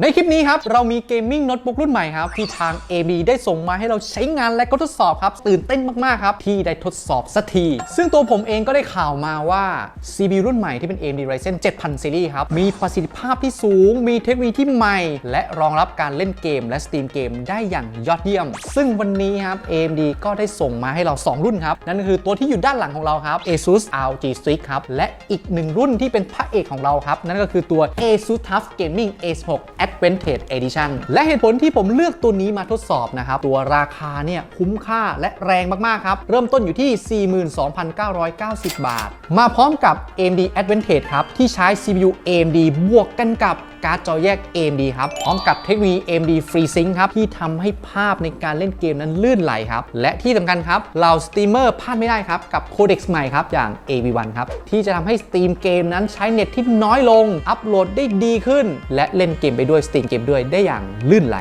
ในคลิปนี้ครับ เรามีเกมมิ่งโน้ตบุ๊กรุ่นใหม่ครับ ที่ทาง AB ได้ส่งมาให้เราใช้งานและก็ทดสอบครับ ตื่นเต้นมาก ๆ ครับ ที่ได้ทดสอบสักที ซึ่งตัวผมเองก็ได้ข่าวมาว่า CPU รุ่นใหม่ที่เป็น AMD Ryzen 7000 Series ครับ มีประสิทธิภาพที่สูง มีเทคโนโลยีที่ใหม่ และรองรับการเล่นเกมและสตรีมเกมได้อย่างยอดเยี่ยม ซึ่งวันนี้ครับ AMD ก็ได้ส่งมาให้เรา 2 รุ่นครับนั่นก็คือตัวที่อยู่ด้านหลังของเราครับ ASUS ROG Strix ครับและอีกหนึ่งรุ่นที่เป็นพระเอกของเราครับนั่นก็คือตัว ASUS TUF Gaming A6 Advantage Edition และเหตุผลที่ผมเลือกตัวนี้มาทดสอบนะครับ ตัวราคาเนี่ยคุ้มค่าและแรงมาก ๆ ครับ เริ่มต้นอยู่ที่ 42,990 บาท มาพร้อมกับ AMD Advantage ครับ ที่ใช้ CPU AMD บวกกันกับ การ์ดจอแยก AMD ครับ พร้อมกับเทคโนโลยี AMD FreeSync ครับ ที่ทำให้ภาพในการเล่นเกมนั้นลื่นไหลครับ และที่สำคัญครับเราสตรีมเมอร์พลาดไม่ได้ครับ กับโคเด็กซ์ใหม่ครับ อย่าง AV1 ครับ ที่จะทำให้สตรีมเกมนั้นใช้เน็ตที่น้อยลง อัปโหลดได้ดีขึ้น และเล่นเกมไปด้วยสตรีมเกมด้วยได้อย่างลื่นไหล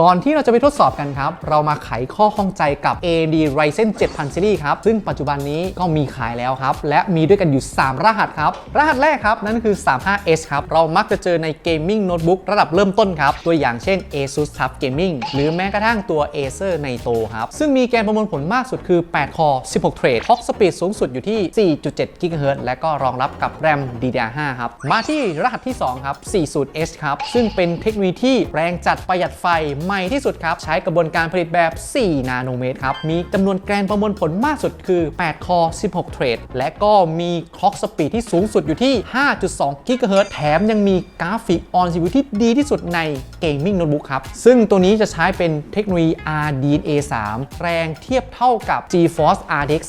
ก่อนที่เราจะไปทดสอบกันครับ เรามาไขข้อข้องใจกับ AMD Ryzen 7000 Series ครับ ซึ่งปัจจุบันนี้ก็มีขายแล้วครับ และมีด้วยกันอยู่ 3 รหัสครับ รหัสแรกครับ นั่นคือ 35S ครับ เรามักจะเจอในเกมมิ่งโน้ตบุ๊กระดับเริ่มต้นครับ ตัวอย่างเช่น ASUS TUF Gaming หรือแม้กระทั่งตัว Acer Nitro ครับ ซึ่งมีแกนประมวลผลมากสุดคือ 8 คอ 16 เทรด clock speed สูงสุดอยู่ที่ 4.7 GHz และก็รองรับกับ RAM DDR5 ครับ มาที่รหัสที่ 2 ครับ 40H ครับ ซึ่งเป็นเทคโนโลยีที่แรงจัดประหยัดไฟใหม่ที่สุดครับ ใช้กระบวนการผลิตแบบ 4 นาโนเมตรครับ มีจำนวนแกนประมวลผลมากสุดคือ 8 คอ 16 เทรด และก็มี clock speed ที่สูงสุดอยู่ที่ 5.2 GHz แถมยังมีกราฟิกออน CPU ที่ดีที่สุดในเกมมิ่งโน้ตบุ๊กครับ ซึ่งตัวนี้จะใช้เป็นเทคโนโลยี RDNA 3 แรงเทียบเท่ากับ GeForce RTX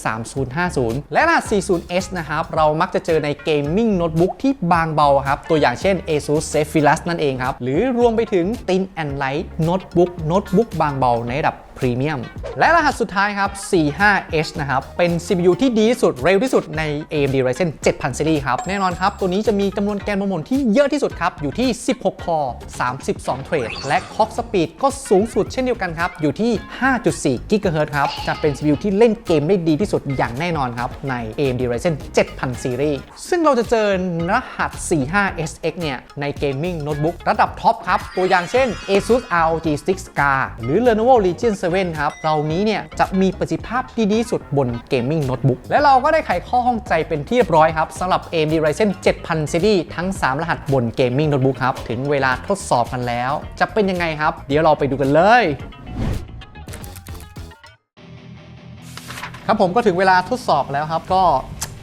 3050 และรหัส 40H นะครับ เรามักจะเจอในเกมมิ่งโน้ตบุ๊กที่บางเบาครับ ตัวอย่างเช่น ASUS Zephyrus นั่นเองครับ หรือรวมไปถึง Thin and Light Notebook โน้ตบุ๊กบางเบาในระดับ พรีเมียมและรหัสสุดท้ายครับ 45H นะครับ เป็น CPU ที่ดีที่สุดเร็วที่สุดใน AMD Ryzen 7000 Series ครับ แน่นอนครับ ตัวนี้จะมีจำนวนแกนประมวลที่เยอะที่สุดครับ อยู่ที่ 16 คอ32 เทรด และ Clock Speed ก็สูงสุดเช่นเดียวกันครับ อยู่ที่ 5.4 GHz ครับ จะเป็น CPU ที่เล่นเกมได้ดีที่สุดอย่างแน่นอนครับ ใน AMD Ryzen 7000 Series ซึ่งเราจะเจอรหัส 45SX เนี่ยใน Gaming Notebook ระดับท็อปครับตัวอย่างเช่น ASUS ROG Strix Scar หรือ Lenovo Legion 7ครับเรานี้เนี่ยจะมีประสิทธิภาพที่ดีสุดบนเกมมิ่งโน้ตบุ๊กและเราก็ได้ไขข้อข้องใจเป็นที่เรียบร้อยครับสำหรับ AMD Ryzen 7000 Series ทั้ง 3 รหัสบนเกมมิ่งโน้ตบุ๊กครับถึงเวลาทดสอบกันแล้ว จะเป็นยังไงครับ เดี๋ยวเราไปดูกันเลยครับผมก็ถึงเวลาทดสอบแล้วครับก็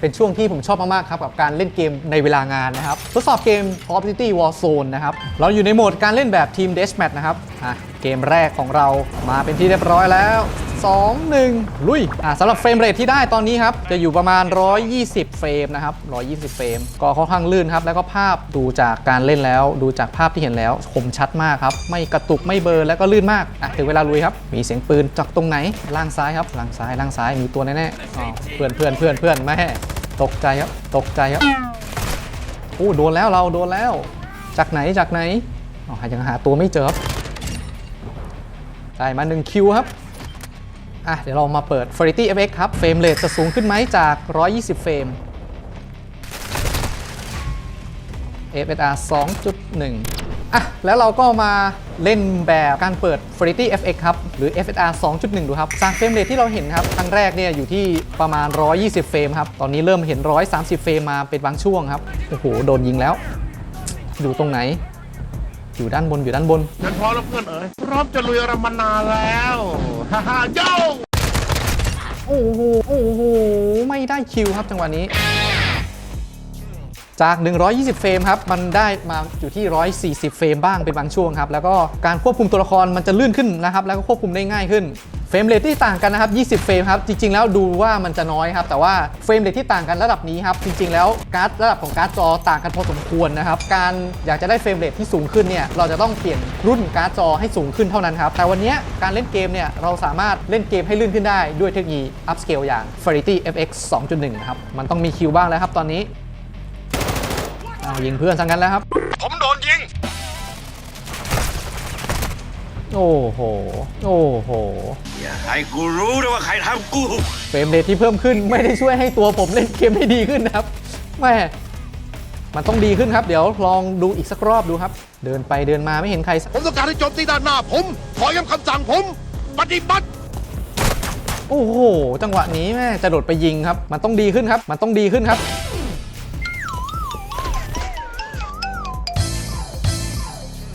เป็นช่วงที่ผมชอบมาก ๆ ครับ กับการเล่นเกมในเวลางานนะครับ ทดสอบเกม Call of Duty Warzone นะครับ เราอยู่ในโหมดการเล่นแบบทีม Deathmatch นะครับอะเกมแรกของเรามาเป็นที่เรียบร้อยแล้ว 2 1 ลุยอะสำหรับเฟรมเรทที่ได้ตอนนี้ครับ จะอยู่ประมาณ 120 เฟรมนะครับ 120 เฟรม ก็ค่อนข้างลื่นครับ แล้วก็ภาพดูจากการเล่นแล้ว ดูจากภาพที่เห็นแล้วคมชัดมากครับ ไม่กระตุกไม่เบลอร์แล้วก็ลื่นมากอะถึงเวลาลุยครับ มีเสียงปืนจากตรงไหนล่างซ้ายครับล่างซ้ายล่างซ้ายมีตัวแน่ๆอ๋อเพื่อนเพื่อนเพื่อนเพื่อนแม่ตกใจครับตกใจครับโอ้โดนแล้วเราโดนแล้ว จากไหนจากไหนอ๋อยังหาตัวไม่เจอครับได้มา1คิวครับ อะเดี๋ยวเรามาเปิด Variety FX ครับ เฟรมเรทจะสูงขึ้นไหมจาก 120 เฟรม FSR 2.1 อะ แล้วเราก็มาเล่นแบบการเปิด Variety FX ครับ หรือ FSR 2.1 ดูครับจากเฟรมเรทที่เราเห็นครับ ครั้งแรกเนี่ยอยู่ที่ประมาณ 120 เฟรมครับ ตอนนี้เริ่มเห็น 130 เฟรมมาเป็นบางช่วงครับ โอ้โห โดนยิงแล้ว อยู่ตรงไหน อยู่ด้านบนอยู่ด้านบนฉันพร้อมแล้วเพื่อนเอ๋ยพร้อมจะลุยรำมานานแล้วฮ่าฮ่าโย่โอ้โหโอ้โหไม่ได้คิวครับจังหวะนี้ จาก 120 เฟรมครับ มันได้มาอยู่ที่ 140 เฟรมบ้างเป็นบางช่วงครับ แล้วก็การควบคุมตัวละครมันจะลื่นขึ้นนะครับ แล้วก็ควบคุมได้ง่ายขึ้น เฟรมเรทที่ต่างกันนะครับ 20 เฟรมครับ จริง ๆ แล้วดูว่ามันจะน้อยครับ แต่ว่าเฟรมเรทที่ต่างกันระดับนี้ครับ จริง ๆ แล้วการ์ดระดับของการ์ดจอต่างกันพอสมควรนะครับ การอยากจะได้เฟรมเรทที่สูงขึ้นเนี่ย เราจะต้องเปลี่ยนรุ่นการ์ดจอให้สูงขึ้นเท่านั้นครับ แต่วันนี้การเล่นเกมเนี่ย เราสามารถเล่นเกมให้ลื่นขึ้นได้ด้วยเทคโนโลยี upscale อย่าง Variety FX 2.1นะครับ มันต้องมีคิวบ้างแล้วครับตอนนี้ เอายิงเพื่อนสังกันแล้วครับ ผมโดนยิง โอ้โห โอ้โห อย่าให้กูรู้นะว่าใครทำกู เฟรมเรทที่เพิ่มขึ้นไม่ได้ช่วยให้ตัวผมเล่นเกมให้ดีขึ้นนะครับแม่มันต้องดีขึ้นครับ เดี๋ยวลองดูอีกสักรอบดูครับ เดินไปเดินมาไม่เห็นใครผมต้องการให้โจมตีด้านหน้าผม ขอย้ำคำสั่งผม ปฏิบัติ โอ้โห จังหวะนี้แม่จะโดดไปยิงครับ มันต้องดีขึ้นครับ มันต้องดีขึ้นครับ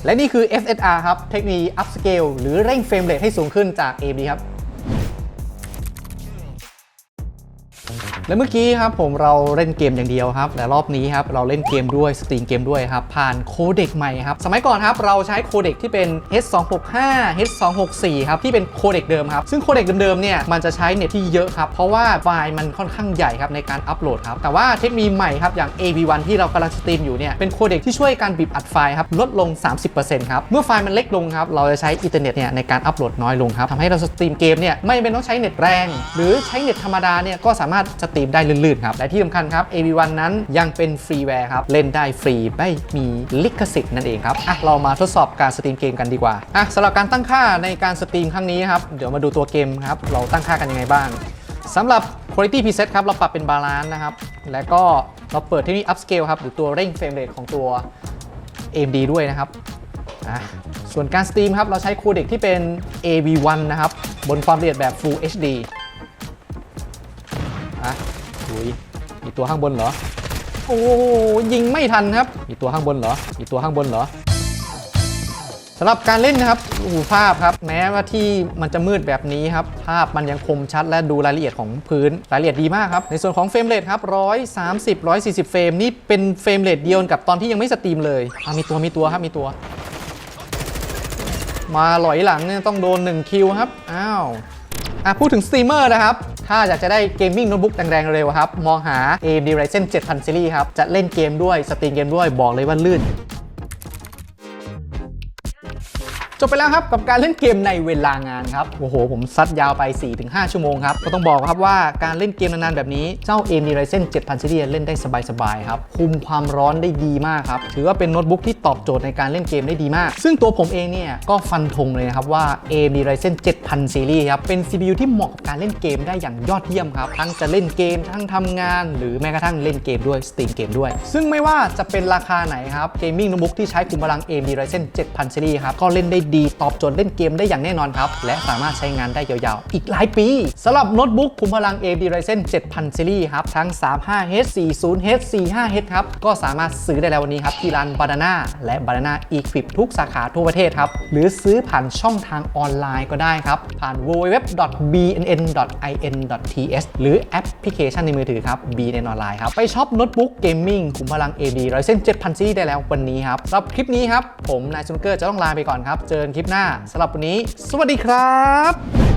และนี่คือ FSR ครับ เทคโนโลยี upscale หรือเร่งเฟรมเรทให้สูงขึ้นจาก AMD ครับ และเมื่อกี้ครับผมเราเล่นเกมอย่างเดียวครับและรอบนี้ครับเราเล่นเกมด้วยสตรีมเกมด้วยครับผ่านโคเด็กใหม่ครับสมัยก่อนครับเราใช้โคเด็กที่เป็น H265 H264 ครับที่เป็นโคเด็กเดิมครับซึ่งโคเด็กเดิมๆเนี่ยมันจะใช้เน็ตที่เยอะครับเพราะว่าไฟล์มันค่อนข้างใหญ่ครับในการอัปโหลดครับแต่ว่าเทคโนโลยีใหม่ครับอย่าง AV1 ที่เรากำลังสตรีมอยู่เนี่ยเป็นโคเด็กที่ช่วยการบีบอัดไฟล์ครับลดลง 30%ครับเมื่อไฟล์มันเล็กลงครับเราจะใช้อินเทอร์เน็ตเนี่ยในการอัปโหลดน้อยลงครับทำให้เราสตรีมเกมเนี่ยไม่เป็นต้องใช้เน็ตแรง หรือใช้เน็ตธรรมดาเนี่ยก็สามารถสตรีมได้ลื่นๆครับ และที่สำคัญครับ AV1 นั้นยังเป็นฟรีแวร์ครับ เล่นได้ฟรีไม่มีลิขสิทธิ์นั่นเองครับอะเรามาทดสอบการสตรีมเกมกันดีกว่าอะสำหรับการตั้งค่าในการสตรีมครั้งนี้ครับเดี๋ยวมาดูตัวเกมครับเราตั้งค่ากันยังไงบ้างสำหรับ Quality Preset ครับเราปรับเป็นบาลานซ์นะครับและก็เราเปิดทคโนโลยี Upscale ครับหรือตัวเร่งเฟรมเรทของตัว AMD ด้วยนะครับอะส่วนการสตรีมครับเราใช้โคเด็กที่เป็น AV1 นะครับบนความละเอียดแบบ Full HD ะอุยมีตัวข้างบนเหรอ โอ้ยิงไม่ทันครับ มีตัวข้างบนเหรอ มีตัวข้างบนเหรอสำหรับการเล่นนะครับโอ้โหภาพครับ แม้ว่าที่มันจะมืดแบบนี้ครับ ภาพมันยังคมชัดและดูรายละเอียดของพื้น รายละเอียดดีมากครับ ในส่วนของเฟรมเรทครับ130 140 เฟรม นี่เป็นเฟรมเรทเดียวกับตอนที่ยังไม่สตรีมเลยอะมีตัวมีตัวครับมีตัว มาหลอยหลังเนี่ยต้องโดน 1 คิวครับ อ้าวอะพูดถึงสตรีมเมอร์นะครับ ถ้าอยากจะได้เกมมิ่งโน้ตบุ๊กแรงๆเร็วครับ มองหา AMD Ryzen 7000 Series ครับ จะเล่นเกมด้วยสตรีมเกมด้วยบอกเลยว่าลื่น จบไปแล้วครับกับการเล่นเกมในเวลางานครับโอ้โห ผมซัดยาวไป 4-5 ชั่วโมงครับ ก็ต้องบอกครับว่าการเล่นเกมนานๆแบบนี้เจ้า AMD Ryzen 7000 Series เล่นได้สบายๆครับคุมความร้อนได้ดีมากครับ ถือว่าเป็นโน้ตบุ๊กที่ตอบโจทย์ในการเล่นเกมได้ดีมาก ซึ่งตัวผมเองเนี่ยก็ฟันธงเลยนะครับว่า AMD Ryzen 7000 Series ครับเป็น CPU ที่เหมาะกับการเล่นเกมได้อย่างยอดเยี่ยมครับทั้งจะเล่นเกมทั้งทำงาน หรือแม้กระทั่งเล่นเกมด้วยสตรีมเกมด้วย ซึ่งไม่ว่าจะเป็นราคาไหนครับเกมมิ่งโน้ตบุ๊กที่ใช้คุมพลัง AMD Ryzen 7000 Series ครับก็เล่นได้ดีตอบโจทย์เล่นเกมได้อย่างแน่นอนครับ และสามารถใช้งานได้ยาวๆ อีกหลายปีสำหรับโน้ตบุ๊กคุมพลัง AMD Ryzen 7000 Series ครับ ทั้ง 35H 40H 45H ครับ ก็สามารถซื้อได้แล้ววันนี้ครับ ที่ร้าน Banana และ Banana Equip ทุกสาขาทั่วประเทศครับ หรือซื้อผ่านช่องทางออนไลน์ก็ได้ครับ ผ่าน www.bnn.in.th หรือแอปพลิเคชันในมือถือครับ BNN ออนไลน์ครับไปช็อปโน้ตบุ๊กเกมมิ่งคุมพลัง AMD Ryzen 7000 Series ได้แล้ววันนี้ครับสำหรับคลิปนี้ครับผมนายซุนเกอร์จะต้องลาไปก่อนครับเจอกันคลิปหน้าสำหรับวันนี้ สวัสดีครับ